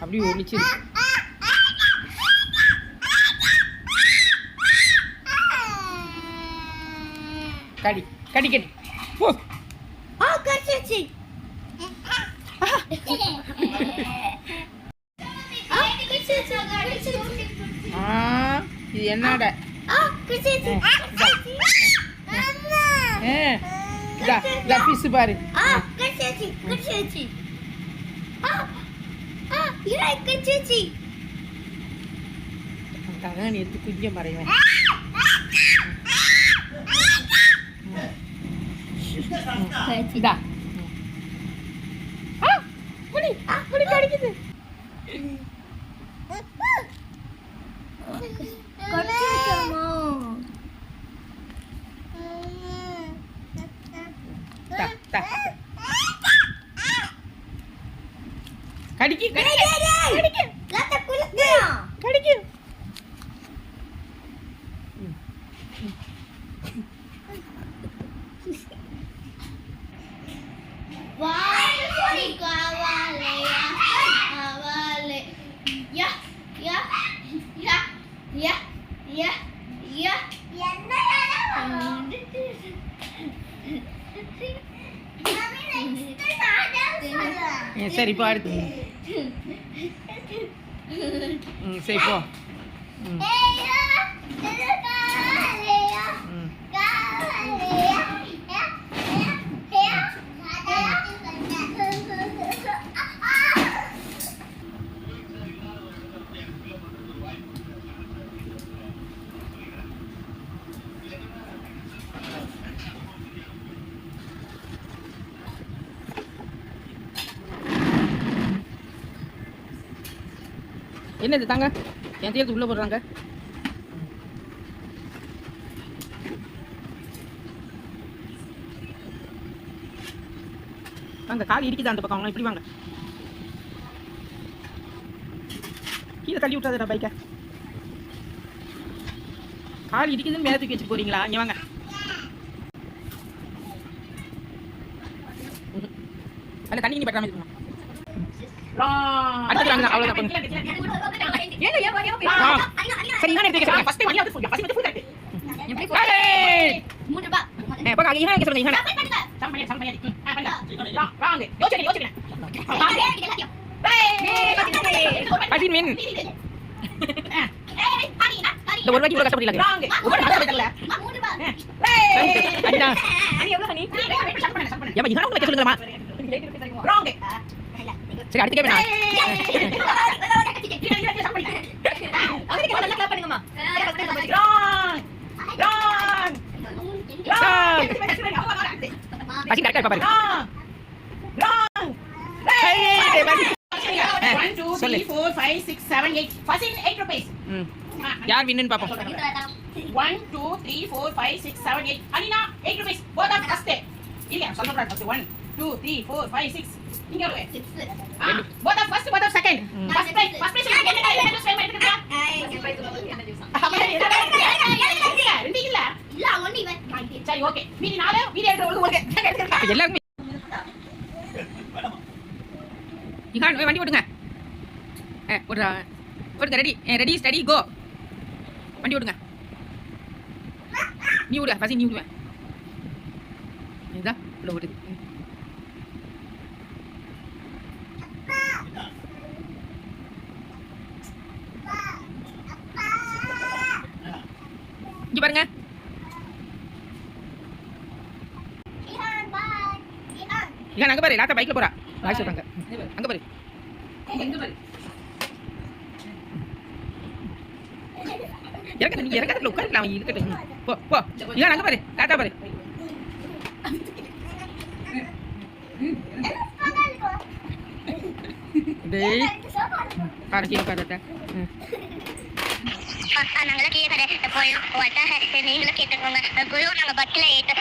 அப்படி ஒழிச்சிருக்கு கடி கடி கடி. கடிச்சிருச்சு ஆ இது என்னடா. பாரு. ചേച്ചി. അതാണ് എടുത്ത് കുഞ്ഞം പറയുമേ. ഇതാ. Ta, ta, ta. കടിക്ക് കടിക്ക് കടിക്ക് ம், சரி இப்போ அடுத்து ம் சரி போ ம் ம் என்னது தாங்க? என் தேர்த்து உள்ளே போடுறாங்க. வாங்க கால் இடிக்குதா அந்த பக்கம்? இப்படி வாங்க. கீழே தள்ளி விட்டாதடா பைக்கை. கால் இடிக்குதுன்னு மேலே தூக்கி வச்சுட்டு போறீங்களா? இங்கே வாங்க. ம்ஹும். அந்த தண்ணி நீ பற்றாம இருக்கணும். அடுத்தது வாங்க அவ்வளோதான் போங்க. ஆ. சரி இவன் எடுத்து வைக்க ஃபர்ஸ்ட் வழியா வந்து ஃபுல் ஃபர்ஸ்ட் வந்து ஃபுல் கரெக்ட் ஏ போங்க அங்க இவன் சொல்லுங்க சம் பண்ணி சம் பண்ணி. மின். இந்த ஒரு வாட்டி ஒவ்வொரு உங்களுக்கு சொல்லுங்கமா சரி அடுத்து கேப்பேன் பசி கரெக்டா இருப்பா பாருங்க சொல்லு 4 5 6 7 8 ஃபர்ஸ்ட் 8 ரூபீஸ் ம் யார் வின்னு பாப்போம் 1 2 3 4 5 6 7 8 அனினா 8 ரூபீஸ் போதா ஃபர்ஸ்ட் இல்ல சொல்ல கூடாது 1 2 3 4 5 6 வண்டி ஓடுங்க ஓடுறா ரெடி ரெடி ஸ்டடி கோ வண்டி ஓடுங்க நீ ஓடுவேன் பசி நீ ஓடுவேன் இதுதான் ஓடுது இங்க பாருங்க. இகான் அங்க பாரு லாத்தா பைக்ல போறா. வாய் சொல்றாங்க. அங்க பாரு. இறக்கத்து நீ இறக்கத்துல உட்காருக்கலாம் இருக்கட்டும். போ போ. இகான் அங்க பாரு லாத்தா பாரு. டேய். பாரு கீழே பாரு ம். நாங்கள கீழே கடை போய் நீங்களும் கேட்டுக்கோங்க குரு நாங்கள் பஸ்ல ஏற்று